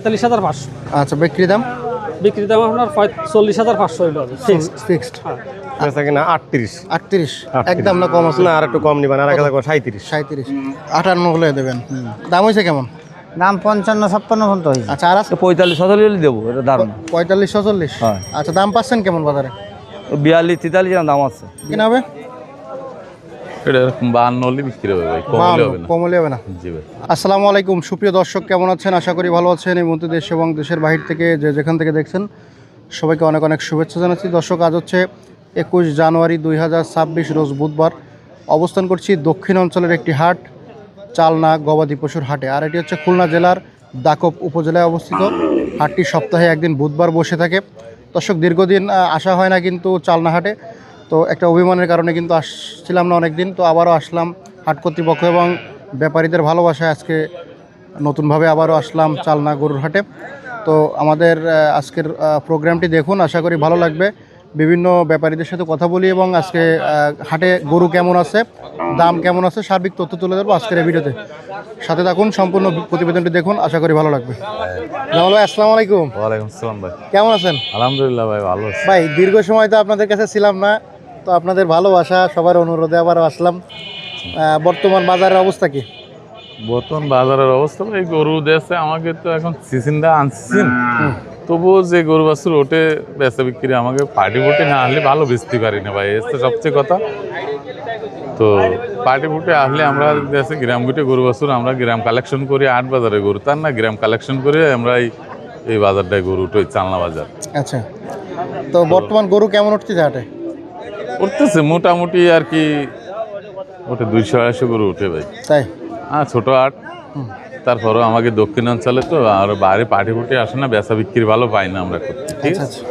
পঁয়তাল্লিশ হাজার পাঁচশো। আচ্ছা বিক্রি দাম? বিক্রি দাম আপনার চল্লিশ হাজার পাঁচশো ফিক্সড ফিক্সড বেচা কিনা? আটত্রিশ। আটত্রিশ? একদম না কম আছে? না আর একটু কম নিবেন আর এক হাজার সাঁত্রিশ সাঁত্রিশ আটান্ন হলে দেবেন। দাম হয়েছে কেমন? দাম পঞ্চান্ন ছাপ্পান্ন পর্যন্ত হয়েছে। আচ্ছা আর আছে? পঁয়তাল্লিশ ছতাল্লিশ দেবো এটা দারুণ পঁয়তাল্লিশ ছচল্লিশ। আচ্ছা দাম পাচ্ছেন কেমন বাজারে? বিয়াল্লিশ তেতাল্লিশ দাম আছে। কিনা হবে? এটা বাহান্ন হলে বিক্রি হবে ভাই কম হবে না। কমলে হবে না। জি ভাই। আসসালামু আলাইকুম সুপ্রিয় দর্শক কেমন আছেন? আশা করি ভালো আছেন। এই মুহূর্তে দেশ এবং দেশের বাহির থেকে যে যেখান থেকে দেখছেন সবাইকে অনেক অনেক শুভেচ্ছা জানাচ্ছি। দর্শক আজ হচ্ছে একুশ জানুয়ারি দুই হাজার ছাব্বিশ রোজ বুধবার। অবস্থান করছি দক্ষিণ অঞ্চলের একটি হাট চালনা গবাদি পশুর হাটে। আর এটি হচ্ছে খুলনা জেলার দাকব উপজেলায় অবস্থিত। হাটটি সপ্তাহে একদিন বুধবার বসে থাকে। দর্শক দীর্ঘদিন আসা হয় না কিন্তু চালনা হাটে। তো একটা অভিমানের কারণে কিন্তু আসছিলাম না অনেক দিন তো আবারও আসলাম হাট কর্তৃপক্ষ এবং ব্যাপারীদের ভালোবাসায় আজকে নতুনভাবে আবারও আসলাম চালনা গরুর হাটে। তো আমাদের আজকের প্রোগ্রামটি দেখুন আশা করি ভালো লাগবে। বিভিন্ন ব্যাপারীদের সাথে কথা বলি এবং আজকে হাটে গরু কেমন আছে দাম কেমন আছে সার্বিক তথ্য তুলে ধরবো আজকের এই ভিডিওতে। সাথে থাকুন সম্পূর্ণ প্রতিবেদনটি দেখুন আশা করি ভালো লাগবে। জামাল ভাই আসসালামু আলাইকুম। ওয়ালাইকুম আসসালাম ভাই। কেমন আছেন? আলহামদুলিল্লাহ ভাই ভালো ভাই দীর্ঘ সময় তো আপনাদের কাছে ছিলাম না তো আপনাদের ভালোবাসা সবার অনুরোধে আবার আসলাম। বর্তমান বাজারের অবস্থা কি? বর্তমান বাজারের অবস্থা এই গরু দেশে আমাকে তো এখন সিজনটা আনছেন। তবুও যে গরু বাছুর ওঠে বেচা বিক্রি আমাকে পার্টি ফুটি না আনলে ভালো বেচতে পারি না ভাই এসে সবচেয়ে কথা। তো পার্টি ফুটে আসলে আমরা দেশে গ্রাম গুটে গরু বাছুর আমরা গ্রাম কালেকশন করি আট বাজারে গরু। তার না গ্রাম কালেকশন করে আমরা এই এই বাজারটায় গরু উঠে চালনা বাজার। আচ্ছা। তো বর্তমান গরু কেমন উঠতেছে হাটে উঠতেছে মোটামুটি আর কি ওটা দুইশো আড়াইশো গরু উঠে ভাই। তাই? হ্যাঁ ছোটো আট। তারপরেও আমাকে দক্ষিণ অঞ্চলে তো আর বাইরে পাটি ফুটি আসে না বেচা বিক্রি ভালো পাই না আমরা করতে ঠিক আচ্ছা আছে? আচ্ছা।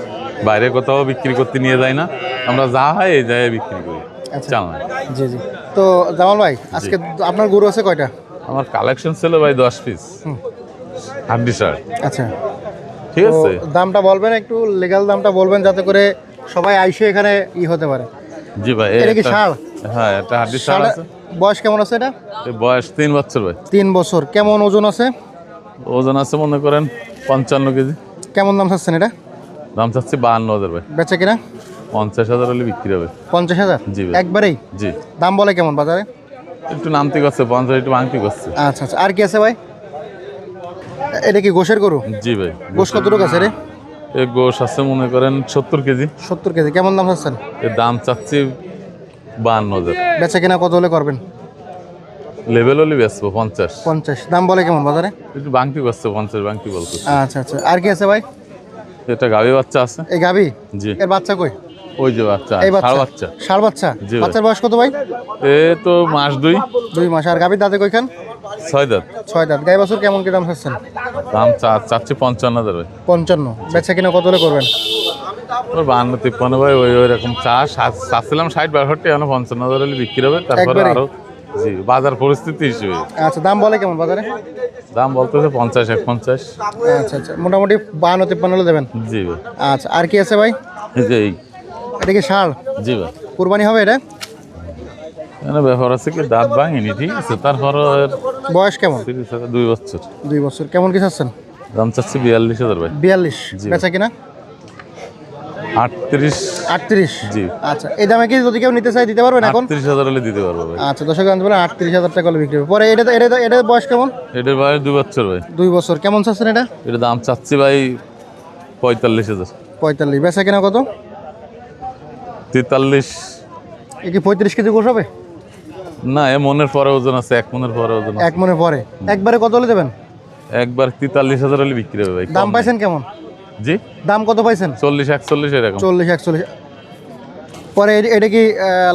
বাইরে কোথাও বিক্রি করতে নিয়ে যাই না আমরা যা হয় এই জায়গায় বিক্রি করি। আচ্ছা। চালনা জি জি। তো জামাল ভাই আজকে আপনার গরু আছে কয়টা? আমার কালেকশন ছিল ভাই দশ পিস। হাড্ডি শার্ট। আচ্ছা। ঠিক আছে? দামটা বলবেন একটু লিগ্যাল দামটা বলবেন যাতে করে সবাই আইসে এখানে ই হতে পারে। জি ভাই এটা কি একটা- হ্যাঁ এটা হাড্ডি শার্ট আছে। বয়স কেমন আছে এটা? বয়স তিন বছর ভাই। তিন বছর। কেমন ওজন আছে? ওজন আছে মনে করেন পঞ্চান্ন কেজি। কেমন দাম চাচ্ছেন এটা? দাম চাচ্ছি বাহান্ন হাজার ভাই। বেচে কিনা? পঞ্চাশ হাজার হলে বিক্রি হবে। পঞ্চাশ হাজার? জি ভাই। একবারেই? জি। দাম বলে কেমন বাজারে? একটু নামতে করছে পঞ্চাশ একটু ভাঙতে করছে। আচ্ছা আচ্ছা। আর কি আছে ভাই? এটা কি গোশের গরু? জি ভাই গোশ কতটুকু আছে রে? এ গোশ আছে মনে করেন সত্তর কেজি। সত্তর কেজি কেমন দাম চাচ্ছেন? এর দাম চাচ্ছি বাহান্ন হাজার। বেচে কিনা কত হলে করবেন? লেভেল হলে বেচবো পঞ্চাশ। পঞ্চাশ। দাম বলে কেমন বাজারে? একটু বাংতি করছে পঞ্চাশ বাংতি বলতে আচ্ছা আচ্ছা। আর কি আছে ভাই? এটা গাভী বাচ্চা আছে। এই গাবি জি। এর বাচ্চা কই? ওই যে বাচ্চা এই বাচ্চা। বাচ্চা। ষাড় বাচ্চা? বাচ্চার বয়স কত ভাই? এ তো মাস দুই। দুই মাস। আর গাবির দাঁতে কইখান ছয় দাঁত। ছয় দাঁত। গাই বছর কেমন কি দাম চাচ্ছেন? দাম চাচ্ছি পঞ্চান্ন হাজার ভাই পঞ্চান্ন। বেচা কিনা কত হলে করবেন? ওর তিপ্পান্ন ভাই ওই ওই রকম চা চাচ্ছিলাম ষাট বাষট্টি এখন পঞ্চান্ন হাজার হলে বিক্রি হবে। তারপরে আরও জি বাজার পরিস্থিতি হিসেবে। আচ্ছা দাম বলে কেমন বাজারে? দাম বলতেছে পঞ্চাশ এক পঞ্চাশ আচ্ছা আচ্ছা। মোটামুটি বাহান্ন তিপ্পান্ন হলে দেবেন? জি আচ্ছা আর কি আছে ভাই? এই এটা কি ষাড় জি ভাই। কুরবানি হবে এটা? এখানে ব্যাপার আছে কি দাঁত ভাঙিনি ঠিক আছে? তারপর বয়স কেমন? দুই বছর। দুই বছর। কেমন কি চাচ্ছেন? দাম চাচ্ছি বিয়াল্লিশ হাজার ভাই। বিয়াল্লিশ। বেচা কিনা? আটত্রিশ। আটত্রিশ? জি। আচ্ছা এই দামে কি যদি কেউ নিতে চাই দিতে পারবেন এখন? আটত্রিশ হাজার হলে দিতে পারব ভাই। আচ্ছা দর্শক জানতে পারেন আটত্রিশ হাজার টাকা হলে বিক্রি হবে। পরে এটা এটা এটা বয়স কেমন? এটার বয়স দুই বছর ভাই। দুই বছর। কেমন চাচ্ছেন এটা? এটা দাম চাচ্ছি ভাই পঁয়তাল্লিশ হাজার। পঁয়তাল্লিশ। বেচা কিনা কত? তেতাল্লিশ। এ কি পঁয়ত্রিশ কেজি গোস হবে? না এ মনের পরে ওজন আছে এক মনের পরে ওজন এক মনে পরে? একবারে কত হলে দেবেন? একবার তেতাল্লিশ হাজার হলে বিক্রি হবে ভাই দাম পাইছেন কেমন? জি? দাম কত পাইছেন? চল্লিশ একচল্লিশ এরকম। চল্লিশ একচল্লিশ। পরে এটা কি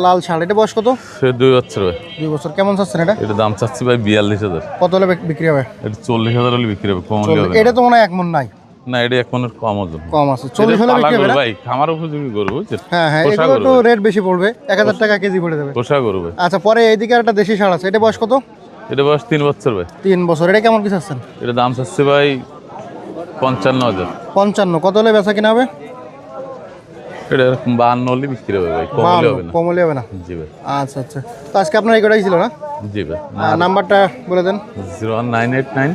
লাল শাল এটা বয়স কত? সে দুই বছর ভাই। দুই বছর। কেমন চাচ্ছেন এটা? এটা দাম চাচ্ছি ভাই বিয়াল্লিশ হাজার। কত হলে বিক্রি হবে? এটা চল্লিশ হাজার হলে বিক্রি হবে কম এটা তো মনে হয় এক মন নাই। না এটা এক মনের কম ওজন। কম আছে। চল্লিশ হলে বিক্রি হবে ভাই খামার উপযোগী গরু বুঝছেন? হ্যাঁ হ্যাঁ এগুলো একটু রেট বেশি পড়বে। এক হাজার টাকা কেজি পড়ে দেবে পোষা গরু ভাই। আচ্ছা পরে এইদিকে একটা দেশি শাল আছে। এটা বয়স কত? এটা বয়স তিন বছর ভাই। তিন বছর। এটা কেমন কি চাচ্ছেন? এটা দাম চাচ্ছে ভাই পঞ্চান্ন হাজার। পঞ্চান্ন। কত হলে বেচা কিনা হবে? এটা এরকম বাহান্ন হলে বিক্রি হবে ভাই কমলে হবে না। কম হবে না? জি ভাই। আচ্ছা আচ্ছা। তো আজকে আপনার এই কটাই ছিল না? জি ভাই। নাম্বারটা বলে দেন। Zero one nine eight nine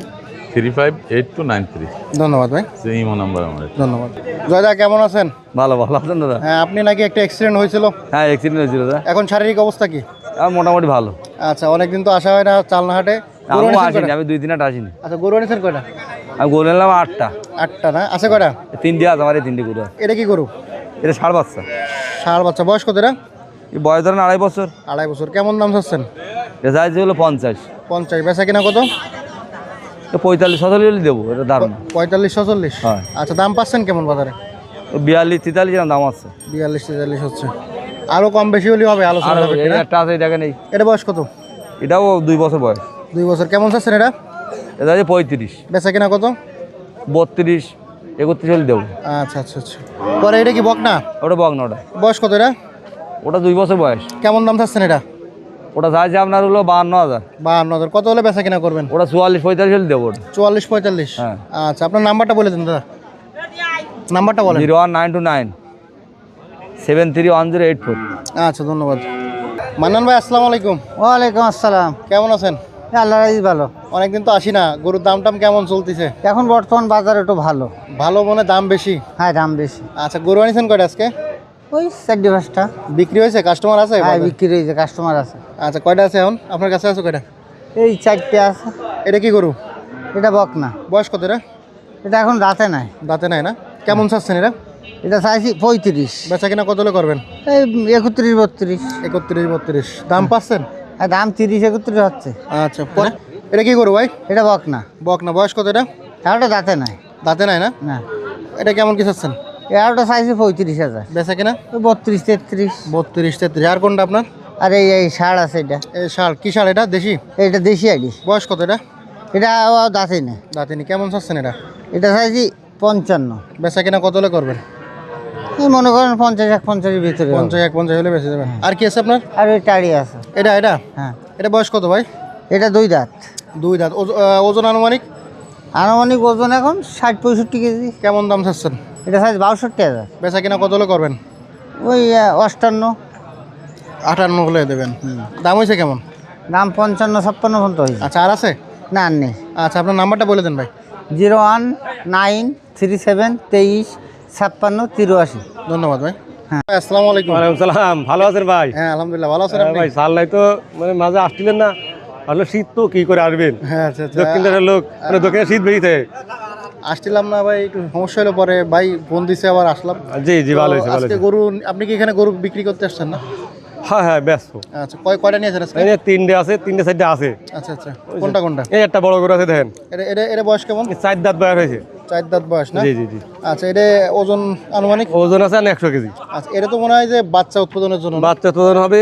three five eight two nine three. ধন্যবাদ ভাই। ইমো নাম্বার আমার ধন্যবাদ। জয়দা কেমন আছেন? ভালো ভালো আছেন দাদা? হ্যাঁ আপনি নাকি একটা অ্যাক্সিডেন্ট হয়েছিল? হ্যাঁ অ্যাক্সিডেন্ট হয়েছিল দাদা। এখন শারীরিক অবস্থা কি? আর মোটামুটি ভালো। আচ্ছা অনেকদিন তো আসা হয় না চালনাহাটে। গরু আসিনি আমি দুই দিন আট আসিনি। আচ্ছা গরু আনিছেন কয়টা? আমি গরু নিলাম আটটা। আটটা না? আছে কয়টা? তিনটে আছে আমার এই তিনটে গরু এটা কি গরু? এটা ষাট বাচ্চা। বাচ্চা। বয়স কত এরা বয়স ধরেন আড়াই বছর। আড়াই বছর। কেমন দাম চাচ্ছেন? এটা চাইছে হলো পঞ্চাশ। পঞ্চাশ। বেচা কিনা কত? পঁয়তাল্লিশ ছতাল্লিশ হলে দেবো এটা দারুণ পঁয়তাল্লিশ ছচল্লিশ হ্যাঁ। আচ্ছা দাম পাচ্ছেন কেমন বাজারে? বিয়াল্লিশ তেতাল্লিশ দাম আছে। বিয়াল্লিশ তেতাল্লিশ হচ্ছে। আরও কম বেশি হলে হবে আলোচনা একটা আছে এটাকে নেই এটা বয়স কত? এটাও দুই বছর বয়স। দুই বছর। কেমন চাচ্ছেন এটা? এটা আছে পঁয়ত্রিশ। বেচা কিনা কত? বত্রিশ একত্রিশ হলে দেবো। আচ্ছা আচ্ছা আচ্ছা। পরে এটা কি বক না ওটা বক না ওটা। বয়স কত এটা? ওটা দুই বছর বয়স। কেমন দাম চাচ্ছেন এটা? ওটা চাইছে আপনার হলো বাহান্ন হাজার। বাহান্ন হাজার। কত হলে বেচা কিনা করবেন? ওটা চুয়াল্লিশ পঁয়তাল্লিশ হলে দেবো। চুয়াল্লিশ পঁয়তাল্লিশ। হ্যাঁ। আচ্ছা আপনার নাম্বারটা বলে দিন দাদা। নাম্বারটা বলেন। Zero one nine two nine seven three one zero eight four. আচ্ছা ধন্যবাদ। মান্নান ভাই আসসালামু আলাইকুম। ওয়ালাইকুম আসসালাম। কেমন আছেন? আল্লাহ রাজি ভালো। অনেকদিন তো আসি না। গরুর দাম টাম কেমন চলতেছে? এখন বর্তমান বাজার একটু ভালো। ভালো মনে দাম বেশি? হ্যাঁ দাম বেশি। আচ্ছা গরু আনিছেন কয়টা আজকে? ওই চারটে পাঁচটা। বিক্রি হয়েছে? কাস্টমার আছে হ্যাঁ বিক্রি হয়েছে কাস্টমার আছে। আচ্ছা কয়টা আছে এখন? আপনার কাছে আছে কয়টা? এই চারটে আছে। এটা কি গরু? এটা বক না বয়স কত এটা? এটা এখন রাতে নাই। দাঁতে নাই না? কেমন চাচ্ছেন এটা? এটা চাইছি পঁয়ত্রিশ। বেচা কিনা কত করবেন? এই একত্রিশ বত্রিশ। একত্রিশ বত্রিশ। দাম পাচ্ছেন? আর দাম তিরিশ একত্রিশ হচ্ছে। আচ্ছা এটা কি গরু ভাই? এটা বক না বক না বয়স কত এটা? এগারোটা দাঁতে নাই। দাঁতে নাই না? না। এটা কেমন কি চাচ্ছেন? এগারোটা চাইছি পঁয়ত্রিশ হাজার। বেচা কিনা? বত্রিশ তেত্রিশ। বত্রিশ তেত্রিশ। আর কোনটা আপনার? আর এই এই ষাড় আছে এটা। এই ষাঁড়। কি ষাঁড় এটা? দেশি? এটা দেশি আইডি। বয়স কত এটা? এটা দাঁতে নেই দাঁতিনি। কেমন চাচ্ছেন এটা? এটা চাইছি পঞ্চান্ন। বেচা কিনা কত হলে করবেন? মনে করেন পঞ্চাশ এক পঞ্চাশের ভিতরে পঞ্চাশ এক পঞ্চাশ হলে বেঁচে যাবেন। আর কি আছে আপনার? আর ওই টাড়ি আছে। এটা এটা? হ্যাঁ। এটা বয়স কত ভাই? এটা দুই দাঁত। দুই দাঁত। ওজ- ওজন আনুমানিক? আনুমানিক ওজন এখন ষাট পঁয়ষট্টি কেজি। কেমন দাম চাচ্ছেন? এটা সাইজ বাষট্টি হাজার। বেচা কিনা কত হলে করবেন? ওই অষ্টান্ন। আটান্ন হলে দেবেন। দাম হয়েছে কেমন? দাম পঞ্চান্ন ছাপ্পান্ন পর্যন্ত হয়েছে। আচ্ছা আর আছে? না আর নেই। আচ্ছা আপনার নাম্বারটা বলে দেন ভাই। Zero one nine three seven তেইশ ছাপ্পান্ন তিরাশি। ধন্যবাদ ভাই। হ্যাঁ। আসসালামু আলাইকুম। ওয়ালাইকুম সালাম। ভালো আছেন ভাই? হ্যাঁ আলহামদুলিল্লাহ ভালো আছেন হ্যাঁ, আপনি? ভাই সাল নাই তো মানে মাঝে আসছিলেন না। আসলে শীত তো কি করে আসবেন? হ্যাঁ আচ্ছা আচ্ছা। দক্ষিণ দেশের লোক মানে দক্ষিণে শীত বেরিয়েছে। আসছিলাম না ভাই একটু সমস্যা হলো পরে ভাই ফোন দিছে আবার আসলাম। জি জি ভালো হয়েছে আজকে গরু আপনি কি এখানে গরু বিক্রি করতে আসছেন না? হ্যাঁ হ্যাঁ ব্যস্ত। আচ্ছা কয় কয়টা নিয়েছেন আজকে? এই তিনটে আছে তিনটে আছে। আচ্ছা আচ্ছা কোনটা কোনটা? এই একটা বড় করে আছে দেখেন। এটা এটা এটা বয়স কেমন? চার দাঁত বয়স হয়েছে। চার দাঁত বয়স না? জি জি জি। আচ্ছা এটা ওজন আনুমানিক? ওজন আছে একশো কেজি। আচ্ছা এটা তো মনে হয় যে বাচ্চা উৎপাদনের জন্য বাচ্চা তোজন হবে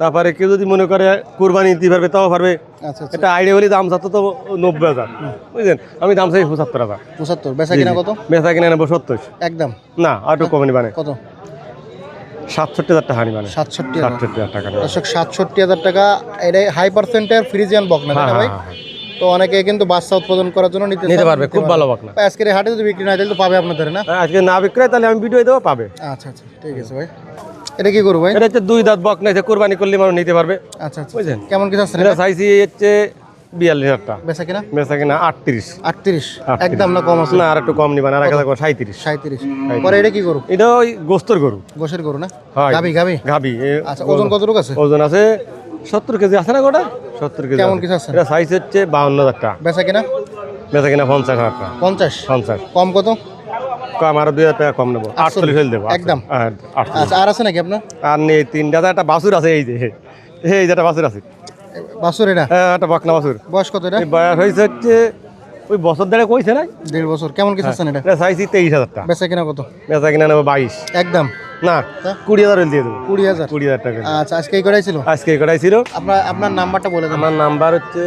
তারপরে কেউ যদি মনে করে কোরবানি দিতে পারবে তাও পারবে। আচ্ছা আচ্ছা। এটা আইডিয়া হলে দাম চাচ্ছে তো নব্বই হাজার। বুঝলেন? আমি দাম চাই পঁচাত্তর হাজার। পঁচাত্তর। বেচা কিনা কত? বেচা কিনে নেব সত্তর। একদম। না আর একটু কমে নিবানে কত? সাতষট্টি হাজার টাকা নিবানে সাতষট্টি সাতষট্টি হাজার টাকা দর্শক সাতষট্টি হাজার টাকা এটা হাই পার্সেন্টের ফ্রিজিয়ান বক না ভাই? হ্যাঁ, হ্যাঁ। তো অনেকে কিন্তু বাচ্চা উৎপাদন করার জন্য নিতে নিতে পারবে, খুব ভালো বক না। আজকের হাটে যদি বিক্রি না হয় তাহলে তো পাবে আপনাদের না? হ্যাঁ, আজকে না বিক্রি হয় তাহলে আমি ভিডিও দেবো পাবে। আচ্ছা আচ্ছা। ঠিক আছে ভাই। এটা কি করব ভাই? এটা হচ্ছে দুই দাঁত বক নাইছে কোরবানি করলে মানুষ নিতে পারবে। আচ্ছা আচ্ছা বুঝলেন? কেমন কি যাচ্ছে এটা চাইছি হচ্ছে বিয়াল্লিশ হাজার টাকা। বেচা কিনা? বেচা কিনা আটত্রিশ। আটত্রিশ। একদম না কম আছে? না আর একটু কম নিবান আর এক হাজার সাঁত্রিশ সাঁত্রিশ পরে এটা কি করব এটা ওই গোস্তর গরু। গোসের গরু না। গাবি গাবি গাবি আচ্ছা ওজন কতটুকু আছে? ওজন আছে সত্তর কেজি আছে না গোটা? সত্তর কেজি কেমন। কিছু আছে? এটা সাইজ হচ্ছে বাউন্ন হাজার টাকা। বেচা কিনা? বেচা কিনা পঞ্চাশ হাজার টাকা। পঞ্চাশ? পঞ্চাশ। কম কত? কম আরও দুই হাজার টাকা কম নেব। আটচল্লিশ। হলে দেবো একদম? হ্যাঁ, আচ্ছা আর আছে নাকি আপনার? আর নেই তিনটা একটা বাসুর আছে এই যে। এই যে একটা বাসুর আছে। বাসুর এটা? হ্যাঁ, একটা বকনা বাসুর। বয়স কত এটা? বয়স হয়েছে হচ্ছে ওই বছর কইছে না? দেড় বছর। কেমন কিছু আছেন এটা? এটা চাইছি তেইশ হাজার টাকা। বেচা কিনা কত? বেচা কিনা নেব বাইশ। একদম। না কুড়ি হাজার দিয়ে দেবো। কুড়ি হাজার। কুড়ি হাজার টাকা। আচ্ছা আজকে এই কটাই ছিল? আজকে কটাই ছিল। আপনার আপনার নাম্বারটা বলে দেন। আমার নাম্বার হচ্ছে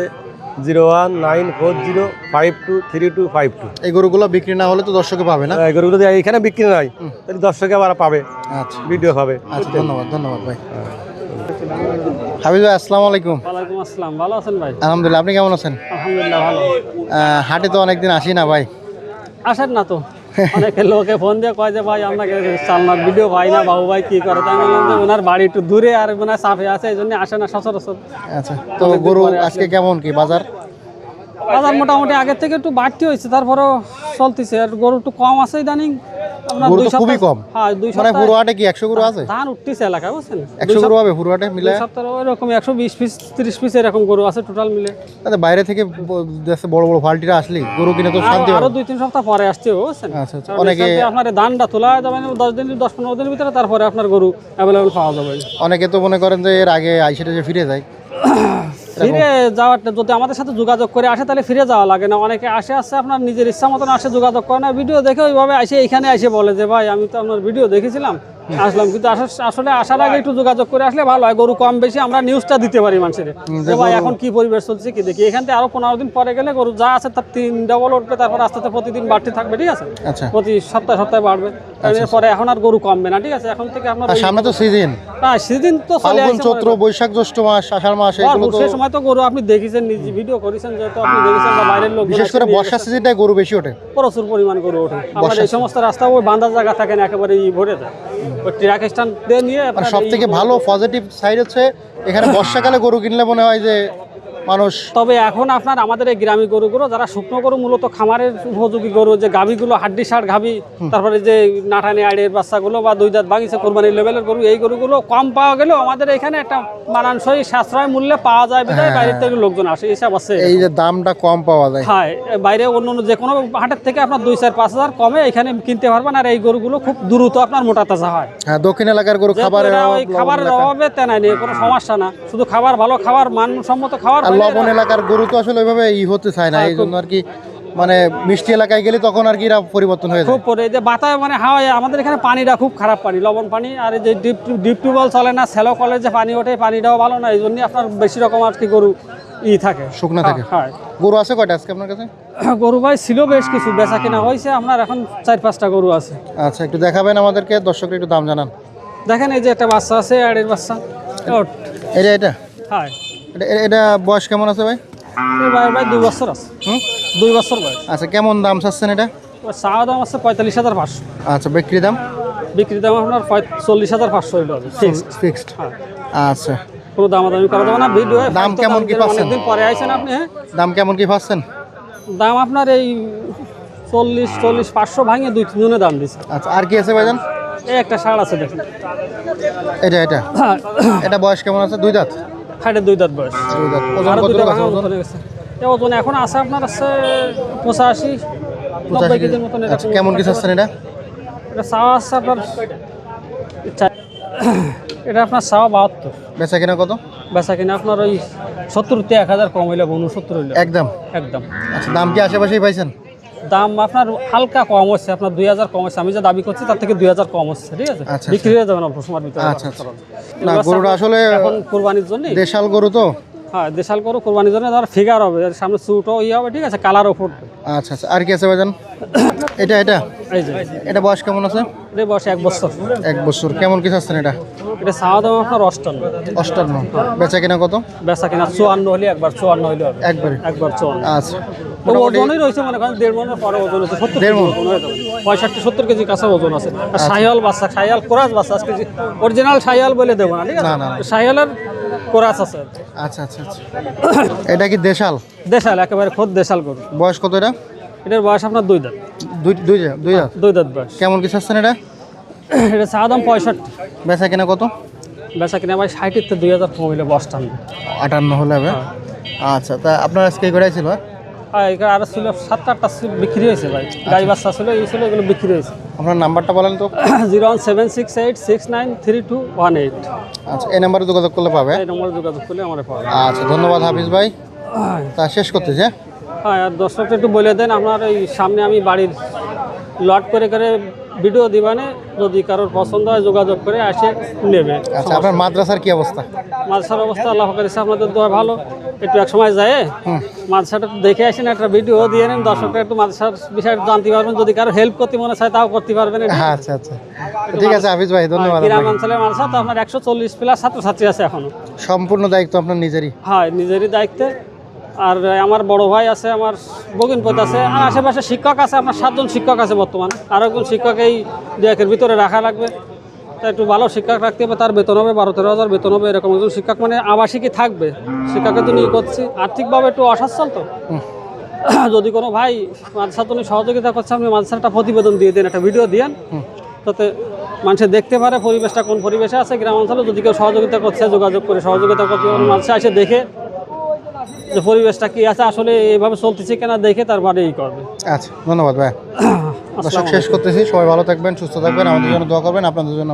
zero one nine four zero five two three two five two. এই গরুগুলো বিক্রি না হলে তো দর্শকে পাবে না? এই গরুগুলো এখানে বিক্রি নাই তাহলে দর্শকে আবার পাবে। আচ্ছা। ভিডিও পাবে আচ্ছা ধন্যবাদ ধন্যবাদ ভাই। হাবিব ভাই আসসালামু আলাইকুম। ওয়ালাইকুম আসসালাম ভালো আছেন ভাই? আলহামদুলিল্লাহ আপনি কেমন আছেন? আলহামদুলিল্লাহ ভালো। হাটে তো অনেকদিন আসি না ভাই। আসেন না তো। অনেকে লোকে ফোন দিয়ে কয় যে ভাই আপনাকে চালনার ভিডিও পাই না বাবু ভাই কি করে? তাই বললাম যে ওনার বাড়ি একটু দূরে আর ওনার সাফে আছে এই জন্য আসে না সচরাচর। আচ্ছা তো গরু আজকে কেমন কি বাজার? বাজার মোটামুটি আগের থেকে একটু বাড়তি হয়েছে তারপরেও চলতেছে আর গরু একটু কম আছে ইদানিং। গরু তো খুবই কম। হ্যাঁ মানে কি? একশো গরু আছে? ধান উঠতেছে এলাকায় বুঝছেন? একশো গরু হবে মিলে? সপ্তাহ ওইরকম একশো বিশ পিস তিরিশ পিস এরকম গরু আছে টোটাল মিলে। তাতে বাইরে থেকে বড় বড় ফাল্টিরা আসলি গরু কিনে তো শান্তি আরো- দুই তিন সপ্তাহ পরে আসছে বুঝছেন? আচ্ছা আচ্ছা অনেকে আপনার ধানটা তোলা যাবে দশ দিন দশ পনেরো দিনের ভিতরে তারপরে আপনার গরু অ্যাভেলেবেল পাওয়া যাবে। অনেকে তো মনে করেন যে এর আগে আইসেটা যে ফিরে যায়। ফিরে যাওয়াটা যদি আমাদের সাথে যোগাযোগ করে আসে তাহলে ফিরে যাওয়া লাগে না। অনেকে আসে আসে আপনার নিজের ইচ্ছা মতন আসে যোগাযোগ করে না। ভিডিও দেখে ওইভাবে আসে এখানে এসে বলে যে ভাই আমি তো আপনার ভিডিও দেখেছিলাম। আসলাম কিন্তু আসলে আসার আগে একটু যোগাযোগ করে আসলে ভালো হয়। গরু কম বেশি আমরা নিউজটা দিতে পারি মানুষের। ভাই এখন কি পরিবেশ চলছে কি দেখি। এখান থেকে আরও পনেরো দিন পরে গেলে গরু যা আছে তার তিন ডবল উঠবে তারপর আস্তে আস্তে প্রতিদিন বাড়তে থাকবে ঠিক আছে? আচ্ছা। প্রতি সপ্তাহে সপ্তাহে বাড়বে। এরপরে এখন আর গরু কমবে না ঠিক আছে? এখন থেকে আপনার সামনে তো সিজন না সেদিন তো চলে আসছে চৈত্র বৈশাখ জ্যৈষ্ঠ মাস আষাঢ় মাস এগুলো তো সে সময় তো গরু আপনি দেখেছেন নিজে ভিডিও করেছেন যেহেতু আপনি দেখেছেন বা বাইরের লোক বিশেষ করে বর্ষা সিজনটায় গরু বেশি ওঠে। প্রচুর পরিমাণ গরু ওঠে। আমাদের এই সমস্ত রাস্তা ওই বান্ধার জায়গা থাকে না একেবারে ভরে যায়। ট্রাক স্ট্যান্ড দিয়ে নিয়ে সব থেকে ভালো পজিটিভ সাইড হচ্ছে এখানে বর্ষাকালে গরু কিনলে মনে হয় যে মানুষ। তবে এখন আপনার আমাদের এই গ্রামী গরুগুলো যারা শুকনো গরু মূলত খামারের উপযোগী গরু যে গাভীগুলো হাড্ডি সার গাভী তারপরে যে নাটানি আড়ের বাচ্চাগুলো বা দুই দাঁত বাগিচে কোরবানির লেভেলের গরু এই গরুগুলো কম পাওয়া গেলেও আমাদের এখানে একটা মানানসই সাশ্রয় মূল্যে পাওয়া যায় বিধায় বাইরের থেকে লোকজন আসে এসব আছে। এই যে দামটা কম পাওয়া যায়। হ্যাঁ বাইরে অন্য অন্য যে কোনো হাটের থেকে আপনার দুই চার পাঁচ হাজার কমে এখানে কিনতে পারবেন আর এই গরুগুলো খুব দ্রুত আপনার মোটা তাজা হয়। হ্যাঁ দক্ষিণ এলাকার গরু খাবারের খাবারের অভাবে তেনাই নেই কোনো সমস্যা না। শুধু খাবার ভালো খাবার মানসম্মত খাবার লবণ এলাকার গরু তো আসলে ওইভাবে ই হতে চায় না হ্যাঁ, এই জন্য আর কি মানে মিষ্টি এলাকায় গেলে তখন আর কি এরা পরিবর্তন হয়ে খুব পরে এই যে বাতায় মানে হাওয়ায় আমাদের এখানে পানিটা খুব খারাপ পানি লবণ পানি আর এই যে ডিপ ডিপ টিউবওয়েল চলে না স্যালো কলের যে পানি ওঠে পানিটাও ভালো না এই জন্যই আপনার বেশি রকম আর কি গরু ই থাকে। শুকনা থাকে। হ্যাঁ গরু আছে কয়টা আজকে আপনার কাছে? গরু ভাই ছিল বেশ কিছু বেচা কিনা হয়েছে আপনার এখন চার পাঁচটা গরু আছে। আচ্ছা একটু দেখাবেন আমাদেরকে দর্শকের একটু দাম জানান। দেখেন এই যে একটা বাচ্চা আছে এর বাচ্চা। এটা এটা? হ্যাঁ। এটা বয়স কেমন আছে ভাই? এই ভাই ভাই দুই বছর আছে। হুম? দুই বছর বয়স। আচ্ছা কেমন দাম চাচ্ছেন এটা? চাওয়া দাম আছে পঁয়তাল্লিশ হাজার পাঁচশো। আচ্ছা বিক্রি দাম? বিক্রি দাম আপনার চল্লিশ হাজার পাঁচশো ফিক্সড হ্যাঁ। আচ্ছা। কোনো দামাদামি করা যাবে না ভিডিও দাম কেমন কি পাচ্ছেন? অনেকদিন পরে আইছেন আপনি হ্যাঁ? দাম কেমন কি পাচ্ছেন? দাম আপনার এই চল্লিশ চল্লিশ পাঁচশো ভাঙে দুই তিনজনে দাম দিছে। আচ্ছা আর কি আছে ভাইজান? এই একটা শাড় আছে দেখুন। এটা এটা? এটা বয়স কেমন আছে? দুই দাঁত? হাইটের দুই দাঁত বয়স। আরও দুইটা ভাঙা ওজন? ওজন গেছে। ওজন এখন আছে আপনার আছে পঁচাশি নব্বই কেজির মতন আচ্ছা কেমন কিছু চাচ্ছেন এটা? এটা চাওয়া আছে আপনার এটা আপনার চাওয়া বাহাত্তর। বেচা কিনা কত? বেচা কিনা আপনার ওই সত্তর তে এক হাজার কম হইলে উনসত্তর হইলে। একদম। একদম। আচ্ছা দাম কি আশেপাশেই পাইছেন? দাম আপনার হালকা কম হচ্ছে আপনার দুই হাজার কম হচ্ছে। আমি যা দাবি করছি তার থেকে দুই হাজার কম হচ্ছে ঠিক আছে? আচ্ছা, বিক্রি হয়ে যাবে না সময়ের ভিতরে আচ্ছা, আচ্ছা। না গরুটা আসলে এখন কোরবানির জন্য দেশাল গরু তো? হ্যাঁ দেশাল গরু কোরবানির জন্য ধর ফিগার হবে। সামনে চুটও ইয়ে হবে ঠিক আছে? কালারও ফুটবে। আচ্ছা আচ্ছা। আর কি আছে ভাইজান? এটা এটা? এই যে। এটা বয়স কেমন আছে? এটা বয়স এক বছর। এক বছর। কেমন কি চাচ্ছেন এটা? এটা চাওয়া দাম আপনার অষ্টান্ন। অষ্টান্ন। বেচা কিনা কত? বেচা কিনা চুয়ান্ন হলে একবার চুয়ান্ন হলে একবারে। একবার চুয়ান্ন। আচ্ছা। ওজনই রয়েছে মনে করেন দেড় মনের পরে ওজন আছে সত্তর দেড় হয়ে পঁয়ষট্টি সত্তর কেজি কাঁচা ওজন আছে। আর সাহিয়াল বাচ্চা সাহিয়াল কোরাস বাচ্চা আজকে অরিজিনাল সাহিয়াল বলে দেবো না ঠিক আছে। সাহিয়ালের কোরাস আছে। আচ্ছা আচ্ছা আচ্ছা। এটা কি দেশাল? দেশাল একেবারে খোদ দেশাল গরু। বয়স কত এটা? এটার বয়স আপনার দুই দাঁত। দুই দুই দুই দাঁত? দুই দাঁত বয়স। কেমন কি চাচ্ছেন এটা? এটা চা দাম পঁয়ষট্টি। বেচা কিনা কত? বেচা কিনা ভাই ষাটের থেকে দুই হাজার কমিলে আটান্ন হলে হবে। আচ্ছা তা আপনার আজকে কটাই ছিল? হ্যাঁ? এখানে আরও ছিল সাতটা আটটা সিট বিক্রি হয়েছে ভাই। গাড়ি বাচ্চা ছিল এই ছিল এগুলো বিক্রি হয়েছে। আপনার নাম্বারটা বলেন তো। Zero one seven six eight six nine three two one eight. আচ্ছা এই নাম্বারে যোগাযোগ করলে পাবে? এই নম্বরে যোগাযোগ করলে আমার পাবে। আচ্ছা ধন্যবাদ হাফিজ ভাই। তা শেষ করতে হ্যাঁ? হ্যাঁ আর দর্শকটা একটু বলে দেন আপনার এই সামনে আমি বাড়ির লট করে করে ভিডিও দিবানে যদি কারোর পছন্দ হয় যোগাযোগ করে আসে নেবে। আচ্ছা আপনার মাদ্রাসার কি অবস্থা? মাদ্রাসার অবস্থা আল্লাহ করেছে আপনাদের দোয়া ভালো। একটু এক সময় যায় মাদ্রাসাটা দেখে আসেন একটা ভিডিও দিয়ে নেন। দর্শকরা একটু মাদ্রাসার বিষয়ে জানতে পারবেন। যদি কারও হেল্প করতে মনে চায় তাও করতে পারবেন। আচ্ছা আচ্ছা। ঠিক আছে হাফিজ ভাই ধন্যবাদ গ্রাম। অঞ্চলের মাদ্রাসা তো আপনার একশো চল্লিশ প্লাস ছাত্রছাত্রী আছে এখনও। সম্পূর্ণ দায়িত্ব আপনার নিজেরই। হ্যাঁ নিজেরই দায়িত্বে। আর আমার বড় ভাই আছে আমার বগিনপত আছে আর আশেপাশে শিক্ষক আছে আপনার সাতজন শিক্ষক আছে বর্তমান। আর একজন শিক্ষক এই দু একের ভিতরে রাখা লাগবে। তা একটু ভালো শিক্ষক রাখতে হবে তার বেতন হবে বারো তেরো হাজার বেতন হবে এরকম একজন শিক্ষক মানে আবাসিকই থাকবে। শিক্ষাকে জন্য ই করছি। আর্থিকভাবে একটু অসচ্ছল তো। যদি কোনো ভাই মাদ্রাসা তুমি সহযোগিতা করছে আপনি মাদ্রাসার একটা প্রতিবেদন দিয়ে দেন একটা ভিডিও দিয়েন। তাতে মানুষে দেখতে পারে পরিবেশটা কোন পরিবেশে আছে গ্রাম অঞ্চলে যদি কেউ সহযোগিতা করছে যোগাযোগ করে সহযোগিতা করতে পারে মাদ্রাসা এসে দেখে যে পরিবেশটা কি আছে আসলে এভাবে চলতেছে কেনা দেখে তারপরে ই করবে। আচ্ছা ধন্যবাদ ভাই। দর্শক শেষ করতেছি। সবাই ভালো থাকবেন সুস্থ থাকবেন। আমাদের জন্য দোয়া করবেন। আপনাদের জন্য